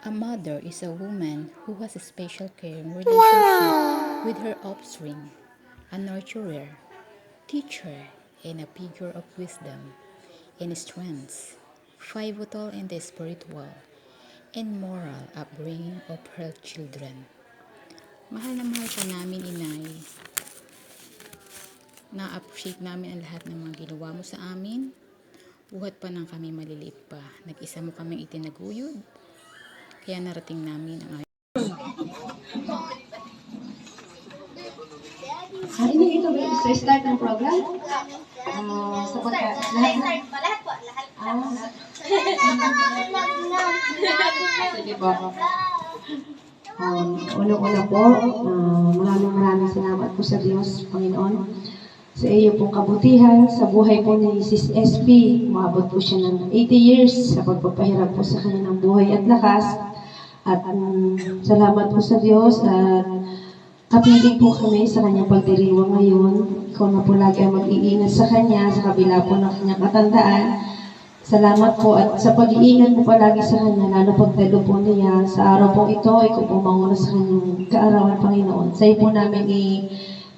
A mother is a woman who has a special care relationship with her offspring, a nurturer, teacher, and a figure of wisdom and strength, pivotal in the spiritual and moral upbringing of her children. Mahal na mahal ka namin, Inay. Na-appreciate namin ang lahat ng mga ginawa mo sa amin. Buhat pa nang kami maliliit pa. Nag-isa mo kaming itinaguyod. Kaya narating namin ang Ah, hindi ito ba sa start ng program? Ah, sa pagka lahat na. Lahat po, lahat. Ah, sige po. Um, Unang-una po, ah, maraming maraming salamat po sa Diyos, Panginoon. Sa iyo pong kabutihan, sa buhay po ni Sis SP, umabot po siya ng 80 years sa pagpapahirap po sa kanya ng buhay at lakas. At um, salamat po sa Diyos at Kapiling po kami sa kanyang pagdiriwang ngayon. Ikaw na po lagi ang mag-iingat sa kanya sa kabila po ng kanyang katandaan. Salamat po at sa pag-iingat mo palagi sa kanya, lalo pagdalo po niya sa araw po ito, ikaw po manguna sa kanyang kaarawan, Panginoon. Sa iyo po namin i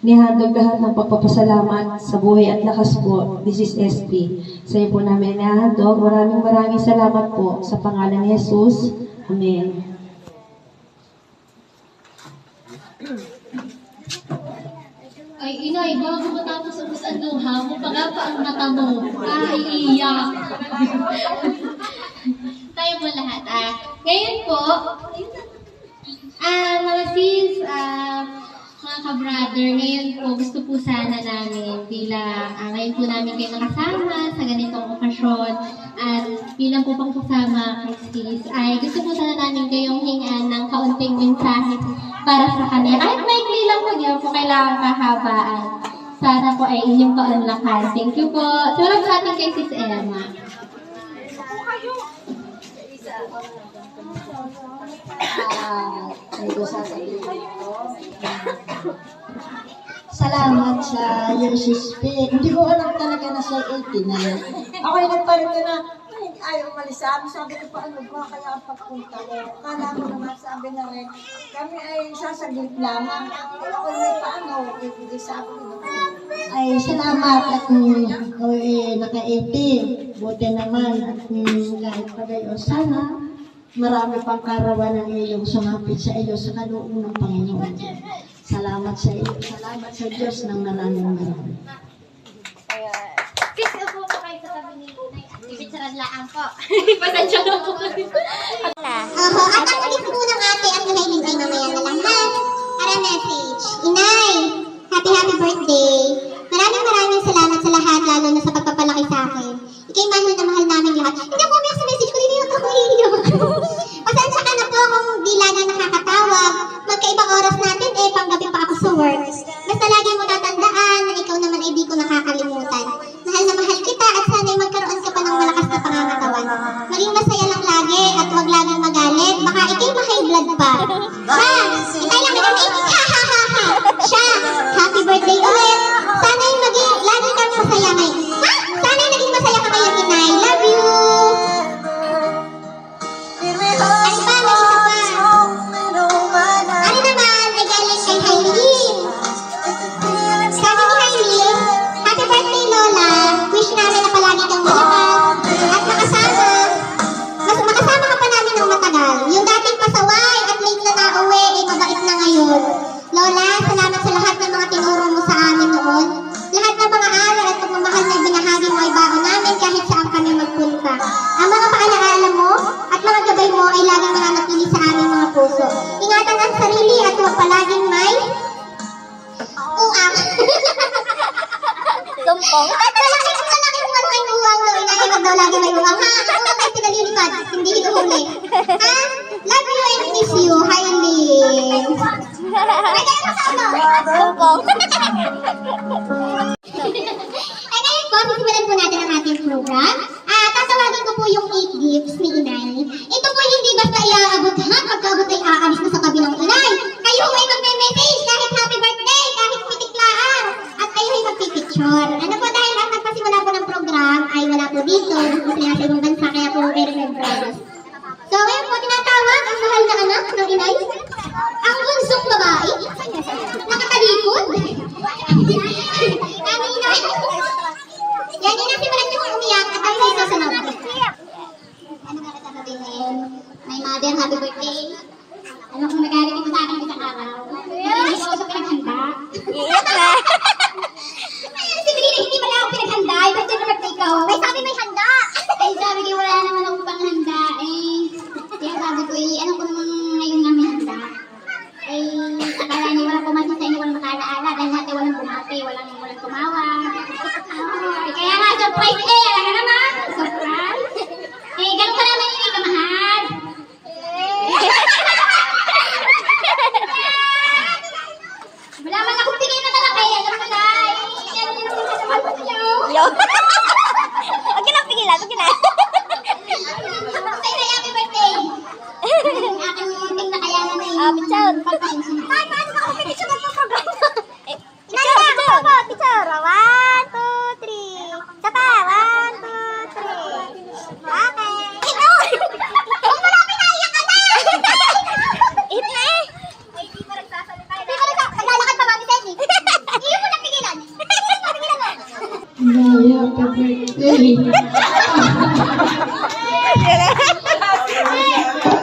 nihandog lahat ng pagpapasalamat sa buhay at lakas po. This is SP. Sa iyo po namin nihandog. Maraming maraming salamat po sa pangalan ni Jesus. Amen. Ay, inay, bago matapos ang ang luha mo, pa nga pa ang mata mo. Ay, iyak. Tayo po lahat. Ah, ngayon po, ah, mga sis, ah, mga ka-brother, ngayon po, gusto po sana namin bilang, ah, ngayon po namin kayo nakasama sa ganitong okasyon at bilang po pang kasama kay sis, ay gusto po sana namin kayong hingaan ng kaunting mensahe para sa kanya. Kahit maikli lang po, di po kailangan kahabaan. Sana po ay inyong kaunlakan. Thank you po. Tulog sa atin kay Sis Emma. Ko? Salamat sa Jesus P. Hindi ko alam talaga na siya 80 na yun. Ako ay nagparito na, ayaw umalis sa amin. Sabi ko, paano ba kaya ang pagpunta ko? Kala ko naman sabi na rin, kami ay sasaglit lang. Kaya ako may paano, hindi sabi ko. Ay, salamat at um, ikaw eh, naka-80. Buti naman at um, kahit pa gayon, sana marami pang karawan ng iyong sumapit sa iyo sa kaloob ng Panginoon. Salamat sa iyo. Salamat sa Diyos ng maraming marami. Sis, upo po kayo sa tabi ni Inay. Pipicturan lang po. Pasensya na po at ang ulit po ng ate at ni Hailin ay mamaya na lang ha. Para message. Inay, happy happy birthday. Maraming maraming salamat sa lahat, lalo na sa pagpapalaki sa akin. Ikay mahal na mahal namin lahat. Hindi ako umiyak sa message ko, hindi ngayon. Lola, salamat sa lahat ng mga tinuro mo sa amin noon. Lahat ng mga aral at pagmamahal na binahagi mo ay baon namin kahit saan kami magpunta. Ang mga paalaala mo at mga gabay mo ay laging nananatili sa aming mga puso. Ingatan ang sarili at huwag palaging may uang. Tumpong. At malaki ang ang wag daw lagi may uwang. Ha? Ako nga tayo pinalilipad. Hindi hinuhuli. Ha? Love you and miss you. Hi, Lynn. Ay, ngayon po, sisimulan po natin ang ating program. Ah, tatawagin ko po yung 8 gifts ni Inay. Ito po hindi basta iaabot ha, pagkabot ay aalis na sa kabilang Inay. Kayo ay magme-message kahit happy birthday, kahit pitiklaan, at kayo ay magpipicture. Ano po dahil ang nagpasimula po ng program ay wala po dito, dito po sila sa ibang bansa, kaya po very membranes. So, ngayon po, tinatawag ang mahal na anak ng inay? Ang babae? Nakatalikod? Ang inay. Yan, inay, simulan niyo kung umiyak at ang isa sa naman. Ano nga sabihin ngayon? My mother, happy birthday. Ano kung nagaling mo sa akin isang araw? Hindi ko sa pinaghanda. Iiyak na. Ay, si Brina, hindi pala ako pinaghanda. Ay, birthday na birthday ko. Ay, sabi may handa. Ay, sabi ko, wala naman akong panghanda. Eh, kaya sabi ko, eh, ano ko naman ngayon nga may handa. Eh, akala niyo walang pumansin sa inyo, walang makalaala. Dahil natin walang bumati, walang, walang tumawa. Oh, eh, kaya nga, surprise eh. Alam ka naman, surprise. Eh, ganun ka naman yung kamahal. Wala man akong tingin na malaki. Alam mo na. Eh, ano yun ang kasama ko niyo? Yo. Huwag ka nang pigilan, huwag ka na. Sa inay, happy birthday. Ang aking munting nakayanan na yun. Ah, picture. Pagpasensya. Tay, paano ba ako picture magpaprogram? Eh, picture, picture. Picture. One, two, three. Isa pa. One, two, three. Okay. Ikaw! Huwag mo na pinaiyak ka na! Ihip na eh. Ay, di pa nagsasalita. Di pa nagsasalita. Naglalakad pa, Mami Teddy. Iyo mo na pigilan. Pigilan mo, pigilan mo. Inay, happy birthday.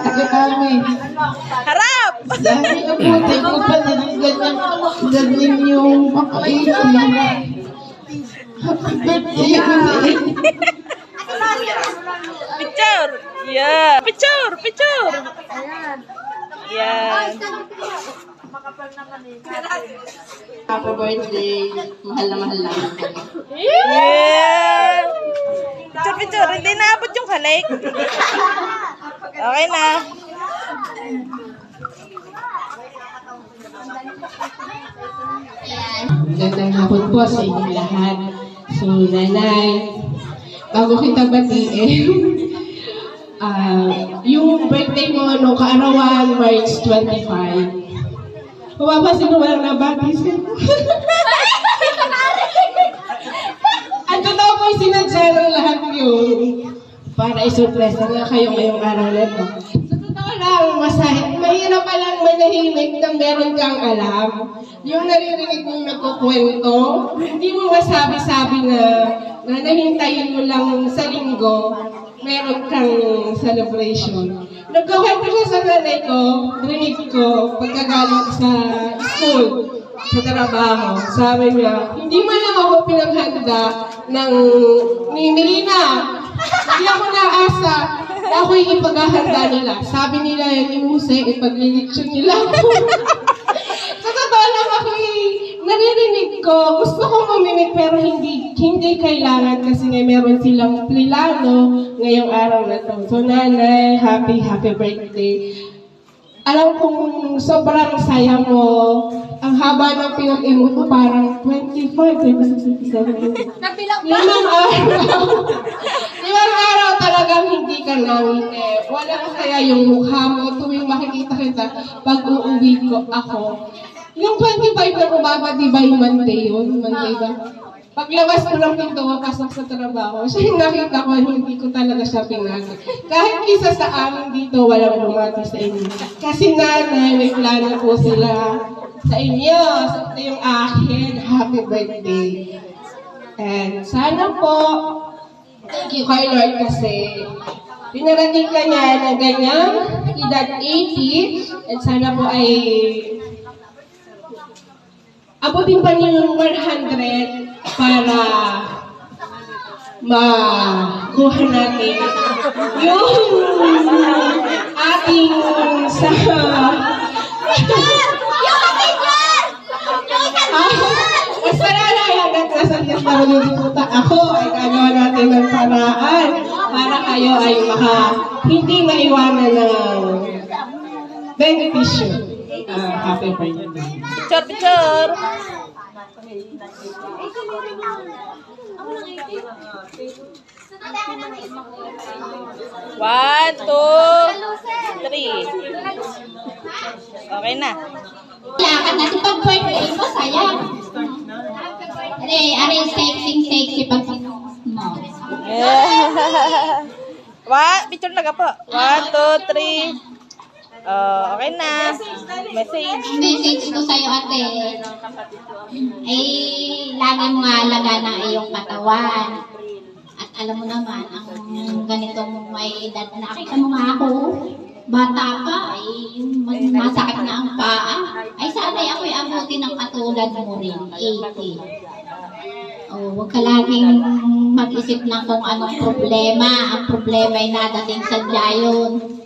Sige kami. Dahil abuti ko pa din ganyan, ganyan yung pakainin. Happy birthday. Picture! Yeah! Picture! Picture! Yan. Happy birthday. Mahal na mahal na. Yeah! Picture, picture. Hindi naabot yung halik. Okay na. Magandang hapon po sa inyong lahat. So, nanay, bago kita batiin, ah, yung birthday mo nung kaarawan, March 25, mapapansin mo walang nabati sa'yo. Ang totoo po, sinadya lahat yun para isurpresa nga kayo ngayong araw na ito. Lang, masahit. Mahirap pa lang manahimik na meron kang alam. Yung naririnig mong nagkukwento, hindi mo masabi-sabi na, na nahintayin mo lang sa linggo, meron kang celebration. Nagkakwento siya sa nanay ko, rinig ko, pagkagaling sa school, sa trabaho. Sabi niya, hindi man lang ako pinaghanda ng ni Melina. Hindi ako naasa na ako yung ipaghahanda nila. Sabi nila yung imuse, ipaglilitsyon nila ako. sa totoo lang ako naririnig ko, gusto kong mamimik pero hindi hindi kailangan kasi nga meron silang plano ngayong araw na to. So nanay, happy, happy birthday. Alam kong sobrang saya mo. Ang haba ng pinag-imot mo, parang 25, 26, 27. Nabilang Limang araw. Limang araw talagang hindi ka namin eh. Walang saya yung mukha mo tuwing makikita kita pag uuwi ko ako. Yung 25 na umaba, di ba yung Monday yun? Monday ba? Paglabas ko ng pinto, pasok sa trabaho, siya yung nakita ko, hindi ko talaga siya pinagod. Kahit isa sa amin dito, walang bumati sa inyo. Kasi nanay, may plano po sila sa inyo. So, ito yung akin. Happy birthday. And sana po, thank you kay Lord kasi pinarating ka niya ng ganyang edad 80 and sana po ay abutin pa niyo yung 100 para makuha natin yung ating sa Basta na lang, hanggat nasa DSWD ako, ay gagawa natin ng paraan para kayo ay maka hindi maiwanan ng benepisyo. Ah, happy birthday. Picture, picture. One, two, three. Okay na. Lakad na si pag birthday mo, sayang. Are, are, sexy, sexy pag mo. One, picture na ka po. One, two, three. Oh, okay na. Message. Message ko sa'yo, ate, ay lagi mo alaga ng iyong katawan. At alam mo naman, ang ganitong may edad na, nakita mo nga ako, bata pa, ay mas- masakit na ang paa. Ay sana'y ako'y abuti ng katulad mo rin, 80. Oh, huwag ka laging mag-isip ng kung anong problema. Ang problema ay nadating sa yun.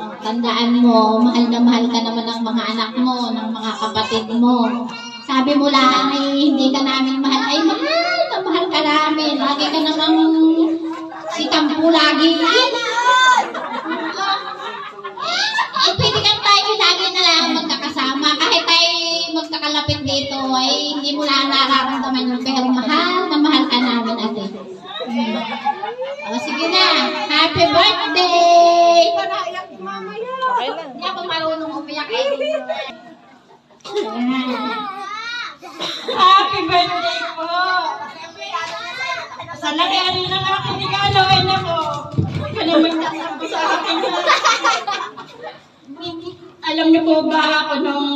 Tandaan mo, mahal na mahal ka naman ng mga anak mo, ng mga kapatid mo. Sabi mo lang ay hindi ka namin mahal. Ay, mahal na mahal ka namin. Lagi ka namang sitampo lagi. Eh, pwede kang tayo lagi na lang magkakasama. Kahit tayo magkakalapit dito, ay hindi mo lang nararamdaman yun. Pero mahal na mahal ka namin, ate. Hmm. O, sige na. Happy birthday! Okay na. Hindi ako marunong umiyak. Happy birthday po! Sa laki-ano ng aking regalo, ay nako. Ikaw na magtasampo sa akin. Alam niyo po ba ako nung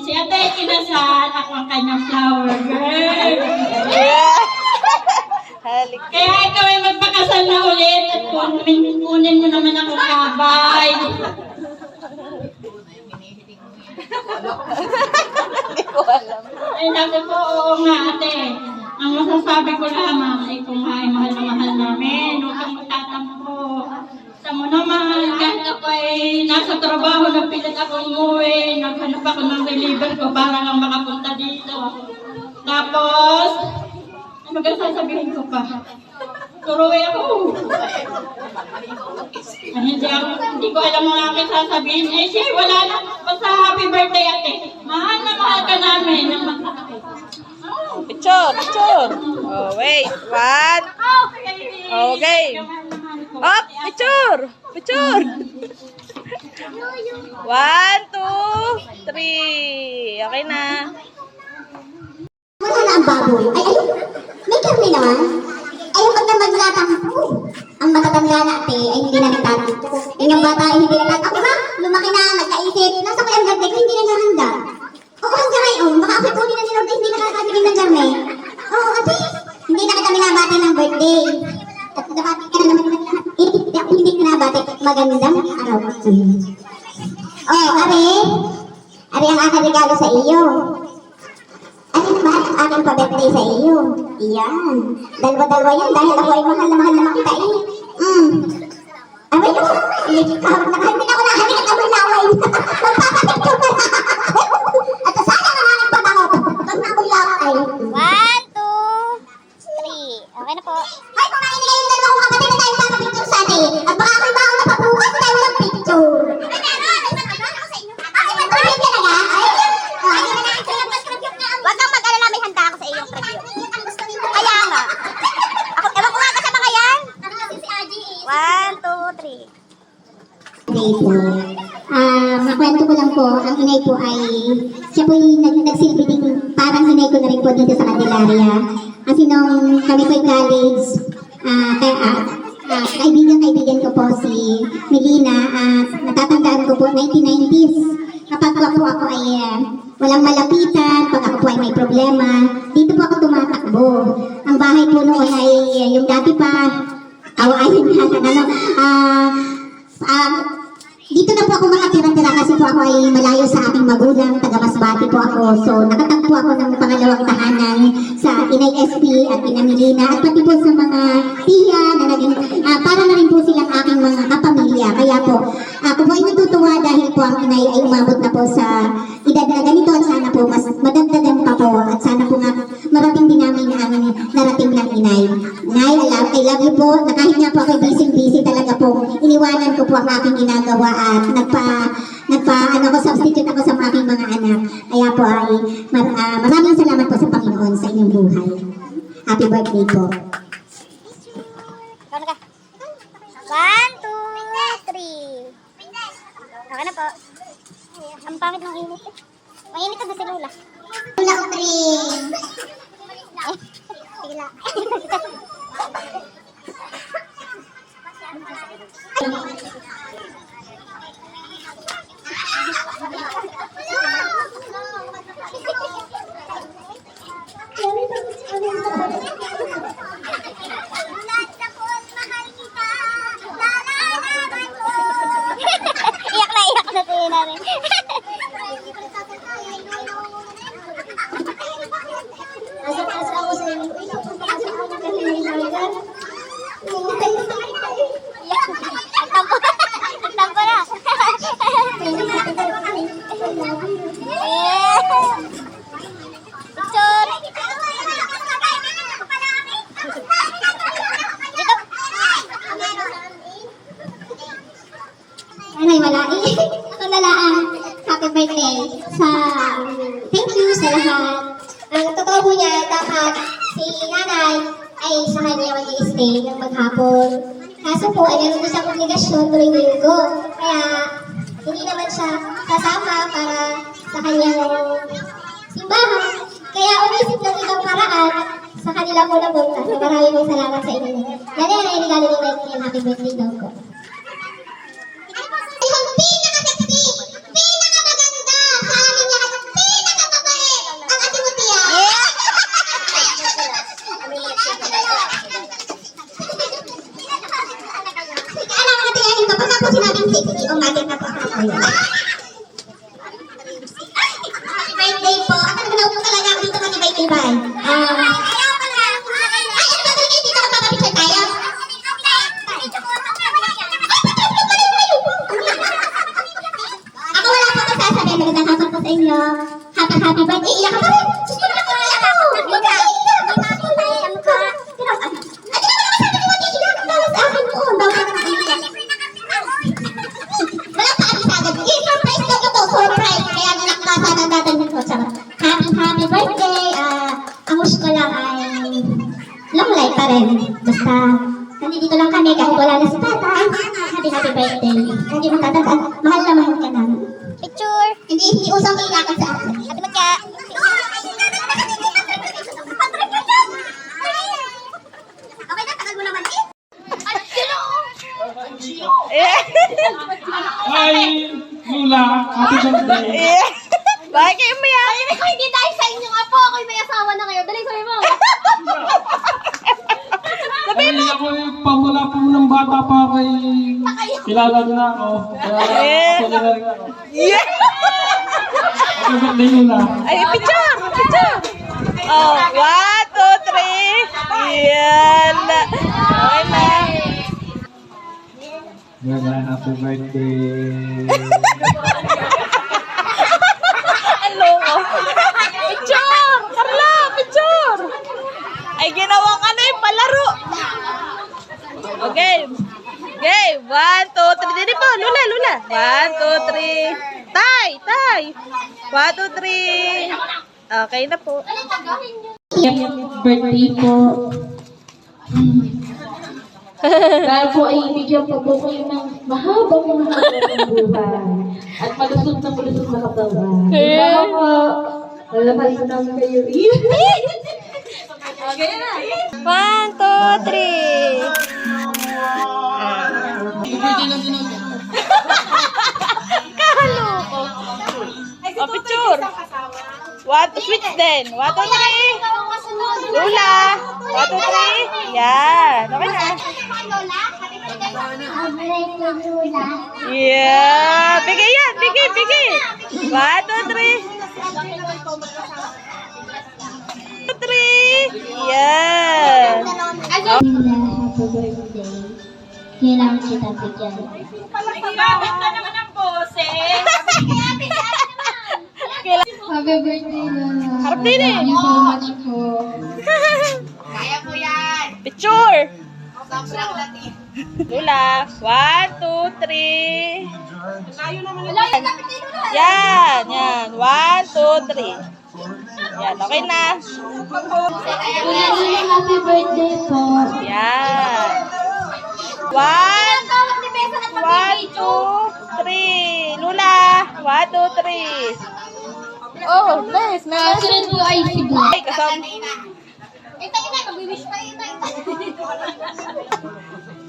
si ate kinasal, ako ang kanyang flower girl. Kaya ikaw ay magpakasal na ulit at kunin, kunin mo naman ako kabay. Hindi ko alam. Ay, naku po, oo nga ate. Ang masasabi ko lamang ay kung ay mahal na mahal namin, huwag kang magtatampo. Sa mo naman, kahit ako ay nasa trabaho, napilit ako umuwi, naghanap ako ng reliever ko para lang makapunta dito. Tapos, ano ka sasabihin ko pa? Turuwi ako. Hindi, ako, hindi ko alam ang aking sasabihin. Eh, siya, wala na. Basta happy birthday, ate. Mahal na mahal ka namin. makakapit. Picture, picture. Oh, wait. One. Okay. Up, picture. Picture. One, two, three. Okay na. Wala na ang baboy. Ay, ayun. May karne naman. Ayun, pag na maglatampo. Ang matatanda na ate ay hindi na nagtatampo. Yung yung bata ay hindi na nagtatampo. Ako ba? Lumaki na, nagkaisip. Nasa ko yung birthday ko, hindi na naghahanda. Oo, hanggang ngayon. Baka ako kunin na ni Lord, hindi na nakakabigin ng karne. Oo, ate. Hindi na kita binabati ng birthday. At nabati ka na naman ng lahat. Eh, hindi hindi binabati. Magandang araw. Oh, are. Are ang aking regalo sa iyo. Ano ba aking pa-birthday sa iyo? Iyan. Dalawa-dalawa yan dahil ako ay mahal na mahal na makita eh. Mm. Abay ko. Kahapon na kahit ako, ay ah, walang malapitan, pag ako po ay may problema, dito po ako tumatakbo. Ang bahay po noon ay ah, yung dati pa, awa-ayin natin, ano, ah, ah, dito na po ako makatira-tira kasi po ako ay malayo sa aking magulang, taga Masbate po ako. So, nakatagpo ako ng pangalawang tahanan sa Inay SP at Ina Milina at pati po sa mga tiya na naging, ah, para na rin po silang aking mga kapamilya. Kaya po, ako po ay natutuwa dahil po ang inay ay umabot na po sa edad na ganito at sana po mas madagdagan pa po at sana po nga marating din namin ang narating ng inay. Nay, I love, I love you po. Na kahit nga po ako busy-busy talaga po, iniwanan ko po ang aking ginagawa at nagpa, nagpa, ano ko, substitute ako sa aking mga anak. Kaya po ay mar, ah, maraming salamat po sa Panginoon sa inyong buhay. Happy birthday po. One, two, three. Okay po. Ang pangit ng init eh. Mainit na si Lola. Dadalhin ko. Charot. Happy, happy birthday. Ah, ang wish ko lang ay long life pa rin. Basta, nandito lang kami kahit wala na si tatay. Happy, happy birthday. Hindi mo tatandaan. Mahal na mahal ka namin. Picture. Hindi, hindi usang kailangan sa akin. Happy Magka. Okay na, tagal mo naman eh. Eh. Hi, Lula. Happy birthday. Eh. Bakit kayo umiyak? Kung hindi dahil sa inyong apo, ako'y may asawa na kayo. Dali, sabi mo. Sabihin mo. Ay, ako eh, pamula po ng bata pa ako eh, kilala niyo na ako. Kaya Eh. ako na rin ako. Yeah. Happy birthday, Lula. Ay, picture! Picture! Oh, one, two, three. Yan. Okay na. Lula, happy birthday. Ang loko. Picture! Carla, picture! Ay, ginawa ka na yung palaro. Okay. Okay, one, two, three. Dili po, lula, lula. One, two, three. Tay, tay. One, two, three. Okay na po. Happy birthday po. Dahil po ay ibigyan po po kayo ng mahabang mahabang buhay. At malusog na malusog na katawan. Diba po? Lalaman ko namin kayo. okay na. One, two, three. Kahaloko. Oh, picture. Two, switch din. One, two, three. Lula. One, two, three. Yan. Okay na. Yeah. Bigay yan. Bigay, bigay. One, two, three. Two, three. Yan. Happy birthday. Kailangan kita bigyan. Bakit ka naman ang boses? Happy birthday, Lola. Harap din eh. Thank you so much po. Picture. Lula. One, two, three. Yan, yan. One, two, three. Yan, okay na. Happy birthday po. Yan. One, one, two, three. Lula. One, two, three. Oh, nice. Kasunod po ay si Black. Ay, kasama.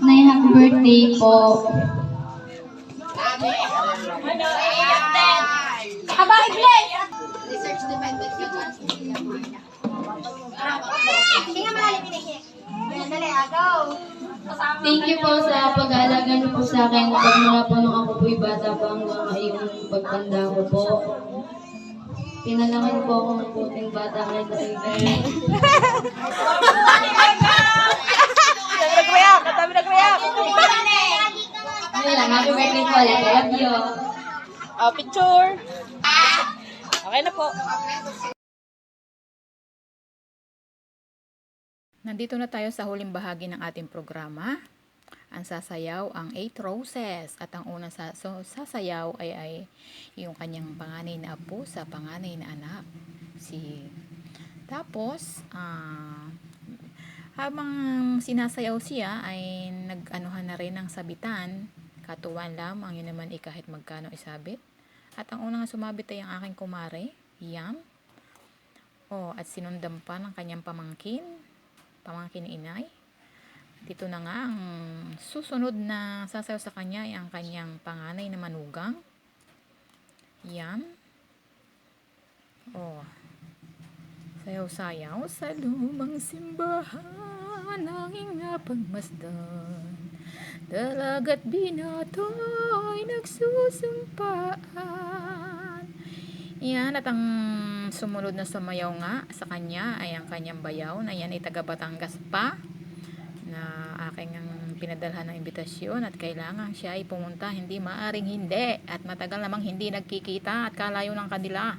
Nay, happy birthday po. Habang Bless. Hindi nga malalim pinahit. Dali, agaw. Thank you po sa pag-aalaga niyo po sa akin pagmula po nung ako po'y bata pa hanggang ngayong pagtanda ko po. Pinalaki po ako ng puting bata Nag-react. Nag-react. Yun lang, happy birthday po ulit. I love you. Oh, picture. Okay na po. Nandito na tayo sa huling bahagi ng ating programa. Ang sasayaw ang Eight Roses at ang unang sa so, sasayaw ay, ay yung kanyang panganay na apo sa panganay na anak. Si Tapos, ah habang sinasayaw siya ay nag-anuhan na rin ng sabitan. Katuwan lamang yun naman eh kahit magkano isabit. At ang unang sumabit ay ang aking kumare, Yam. Oh, at sinundan pa ng kanyang pamangkin, pamangkin ni inay. Dito na nga ang susunod na sasayaw sa kanya ay ang kanyang panganay na manugang. Yan. Oh. Sayaw-sayaw sa lumang simbahan Nanging nga pagmasdan Dalaga't binato'y nagsusumpaan yan, at ang sumunod na sumayaw nga sa kanya ay ang kanyang bayaw na yan ay taga Batangas pa na aking ang pinadalhan ng imbitasyon at kailangan siya ay pumunta hindi maaring hindi. At matagal namang hindi nagkikita at kalayo ng kanila.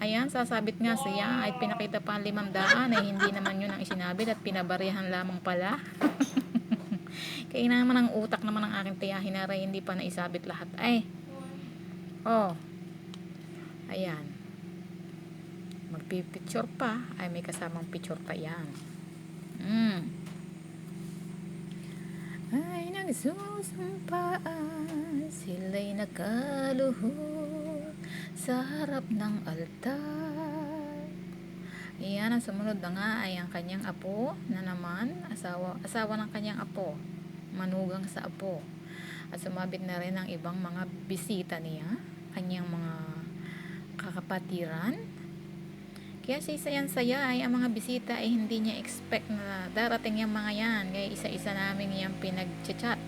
Ayan sasabit nga siya ay pinakita pa ang limandaan ay hindi naman yun ang isinabit at pinabarihan lamang pala. Kaya naman ang utak naman ng aking tiyahin na hindi pa naisabit lahat. Ay oh ayan. Magpipicture pa. Ay may kasamang picture pa yan. Mm. Nagsusumpaan sila'y nakaluhod sa harap ng altar Iyan, ang sumunod na nga ay ang kanyang apo na naman, asawa, asawa ng kanyang apo, manugang sa apo. At sumabit na rin ang ibang mga bisita niya, kanyang mga kakapatiran. Kaya sa isa yan saya ay ang mga bisita ay hindi niya expect na darating yung mga yan. Kaya isa-isa namin yung pinag-chat.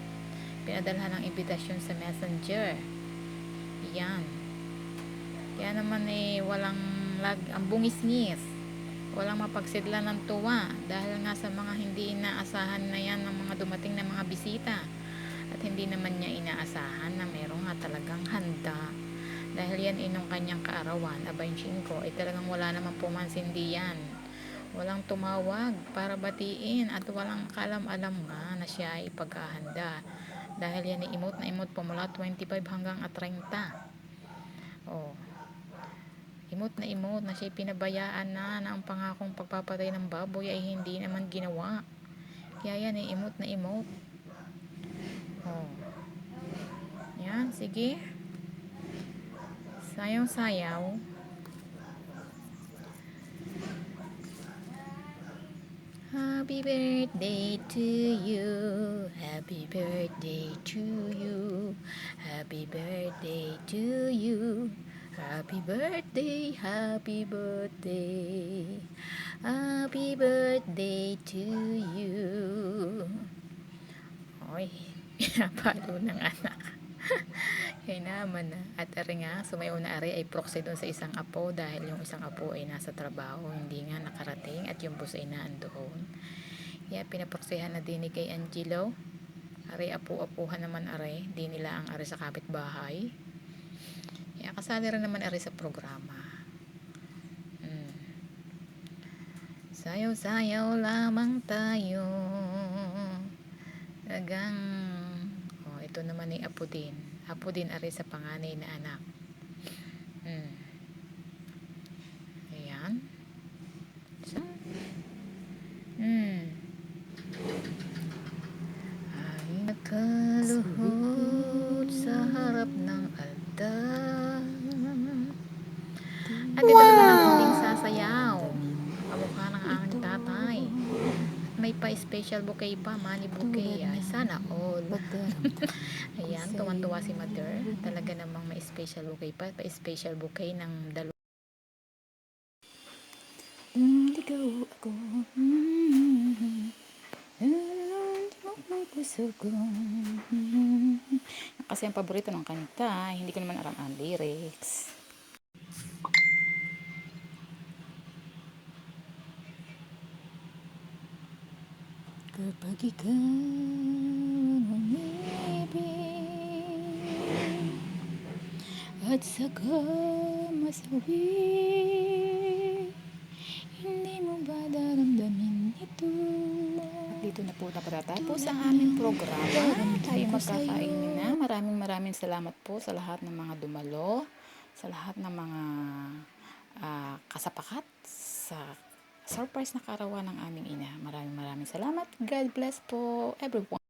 Pinadalhan ng invitation sa messenger. Yan. Kaya naman eh walang lag, ang bungis-ngis walang mapagsidla ng tuwa dahil nga sa mga hindi inaasahan na yan ng mga dumating na mga bisita at hindi naman niya inaasahan na meron nga talagang handa dahil yan inong kanyang kaarawan abay 5 ay talagang wala naman pumansin diyan walang tumawag para batiin at walang kalam-alam nga na siya ay pagkahanda dahil yan ay imot na imot po mula 25 hanggang at 30 oh imot na imot na siya pinabayaan na na ang pangakong pagpapatay ng baboy ay hindi naman ginawa. Kaya yan ay imot na imot. Oh. Yan, sige. Sayaw-sayaw. Happy birthday to you. Happy birthday to you. Happy birthday to you. Happy birthday, happy birthday. Happy birthday to you. Oy, pinapalo ng anak. Kaya naman na. At ari nga, sumayaw na ari ay proxy doon sa isang apo dahil yung isang apo ay nasa trabaho, hindi nga nakarating at yung boss ay naandoon. Kaya pinaproxyhan na din ni kay Angelo. Ari apo-apuhan naman ari, di nila ang ari sa kapitbahay. Kaya kasali rin naman ari sa programa. Mm. Sayaw-sayaw lamang tayo. Tagang, oh, ito naman ay apo din. Apo din ari sa panganay na anak. Mm. Ayan. So, mm. Ay nakaluhod sa harap ng altar. At ito naman ang sasayaw. Kamukha ng aking tatay. At may pa-special bouquet pa, money bouquet. Ay, sana all. Si mother. Talaga namang may special bouquet pa. Pa-special bouquet ng dalawa. Ligaw ako. Ang puso ko. Kasi ang paborito ng kanta, hindi ko naman alam ang lyrics. Kapag ikaw at saka masawi, hindi mo ba daramdamin ito? At dito na po napatatapos ang aming programa. Tayo magkakain na. Maraming maraming salamat po sa lahat ng mga dumalo, sa lahat ng mga ah, kasapakat, sa surprise na karawan ng aming ina. Maraming maraming salamat. God bless po everyone.